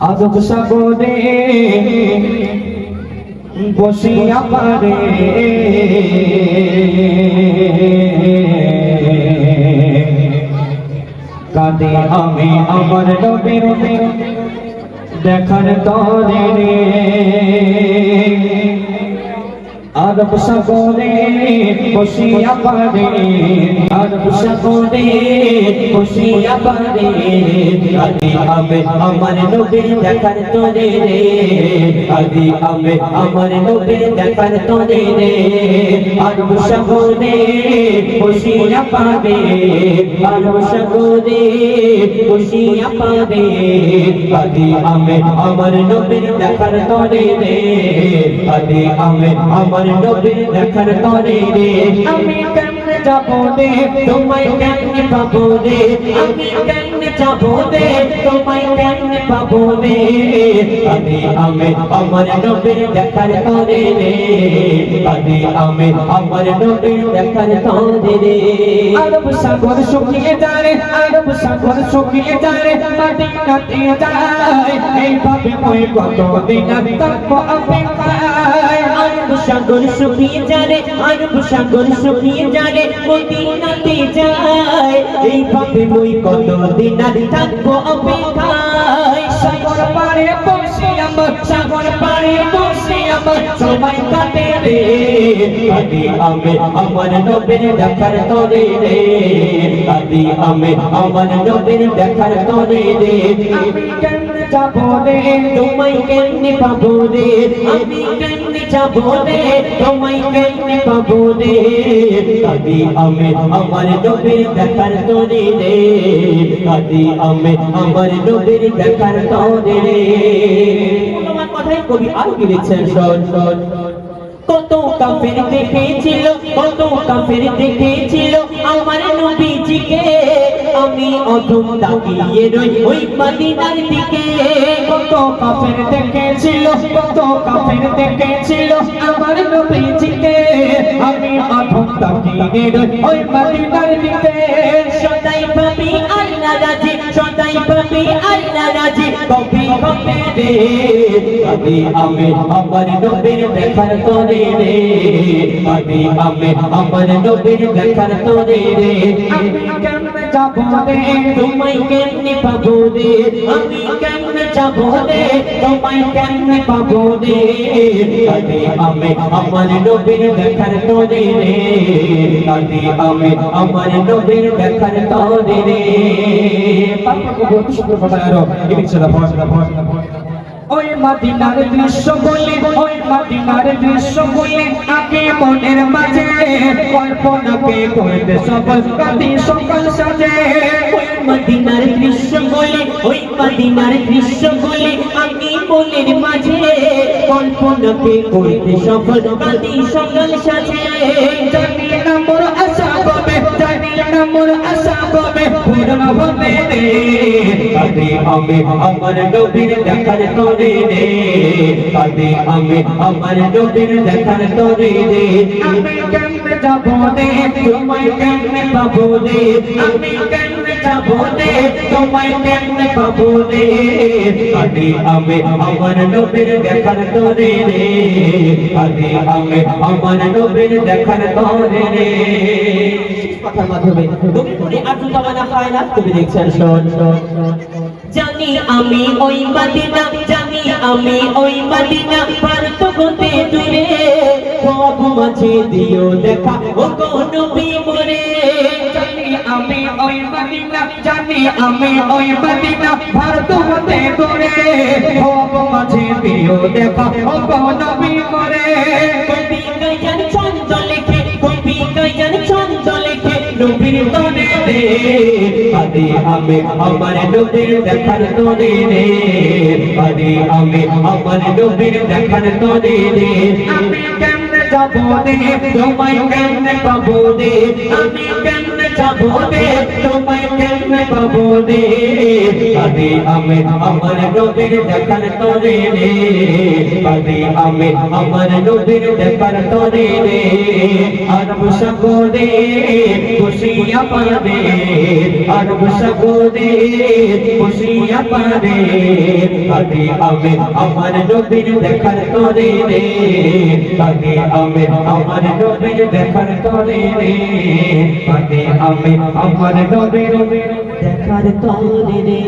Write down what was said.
আজব সাগরে বসিয়া পারে। কাঁদে আমি আমার নবীর দেখার তরে। আরব সাগরে বসিয়া পারে আরব সাগরে বসিয়া পারে আদি আমি আমার নবীর দেখার তোরে রে, আদি আমি আমার নবীর দেখার তোরে রে। আরব সাগরে বসিয়া পারে আরব সাগরে বসিয়া পারে আদি আমি আমার নবীর দেখার তোরে রে, আদি আমি আমার নবীর দেখার তরে রে। আমি কেমনে যাব রে? তোমায় কেমনে পাবো রে? আমি কেমনে যাব রে? তোমায় কেমনে পাবো রে? আদি আমি আমার নবীর দেখার তরে রে। আদি আমি আমার নবীর দেখার তরে রে। আরব সাগর শুকিয়ে যায়, আরব সাগর শুকিয়ে যায়, মদিনাতে যায়। এইভাবে মই কত দিন থাকব অপেক্ষায়। সাগর শুকিয়ে যারে আরব সাগর শুকিয়ে যারে মদিনাতে যায়। এইভাবে মই কত দিন আর থাকব অপেক্ষায়। সাগর পারে বসে আমার সাগর পারে বসে আমার সময় কাটে রে। আদি আমি আমার নবীর দেখার তরে রে। আদি আমি আমার নবীর দেখার তরে রে। যাব রে, তোমায় কেমনে পাবো রে? আমি কেমনে যাব রে, তোমায় কেমনে পাবো রে? আদি আমি আমার নবীর দেখার তরে রে। আদি আমি আমার নবীর দেখার তরে রে। কথাই কবি আর কি লিখছেন শোন শোন। কত কাফের দেখেছিল, কত কাফের দেখেছিল। আমি অধুম তাকিয়ে রই ওই মদিনার দিকে। কত কাফের দেখেছিল, কত কাফের দেখেছিল আমার নবীজিকে। আমি অধুম তাকিয়ে রই ওই মদিনার দিকে। রে। কবি আমি আমার নবীর দেখার তোরে রে। কবি আমি আমার নবীর দেখার তোরে রে। যাব রে? তোমায় কেমনে পাবো রে? আমি কেমনে যাব রে? তোমায় কেমনে পাবো রে? কবি আমি আমার নবীর দেখার তোরে রে। কবি আমি আমার নবীর দেখার তোরে রে। পাপা কো শুক্র কথা আরও। ইচ্ছে দা ফস দা ফস দা ফস ওই মদিনার দৃশ্য বলে, ওই মদিনার দৃশ্য বলে, আগে মনের মাঝে কল্পনাকে করতে সফল রাতে সকাল সাজে। ওই মদিনার দৃশ্য বলে, ওই মদিনার দৃশ্য বলে, আগে মনের মাঝে কল্পনাকে করতে সফল রাতে সকাল সাজে। জানি না মোর আশা কবে জানি না মোর আশা কবে, পূর্ণ হবে রে। আদি আমি, আমার নবীর দেখার তোরে রে আদি আমি, আমার নবীর দেখার তোরে রে দেখার তোরে রে আমি, আমার দেখার তোরে রে কথার মাধ্যমে। তুমি করে আটু জমানা হয় না? তুমি দেখছেন শোন শোন জানি আমি ওই মাদিনা জানি আমি ওই মাদিনা পারত হতে দূরে। সব মাঝে দিও দেখা ও কোন মরে জানি আমি ওই মাদিনা জানি আমি ওই মাদিনা ভারত হতে দূরে। সব মাঝে দিও দেখা ও কোন মরে কবি গায়ন ছন্দ লেখে কবি লেখে নবীর দে আদি আমি আমার নবীর দেখার তনে রে আদি আমি আমার নবীর দেখার তনে রে আমি কেমনে যাব দে তোমায় কেমনে পাবো দে আমি কেমনে যাব দে তোমায় কেমনে পাবো রে কাঁদে আমি আমার নবীর দেখার তরে রে কাঁদে আমি আমার নবীর দেখার তরে রে আরব সাগরে খুশিয়া পাবে আরব সাগরে খুশিয়া পাবে কাঁদে আমি আমার নবীর দেখার তরে রে কাঁদে আমি আমার নবীর দেখার তরে রে কাঁদে আমি আমার নবীর দেখার তরে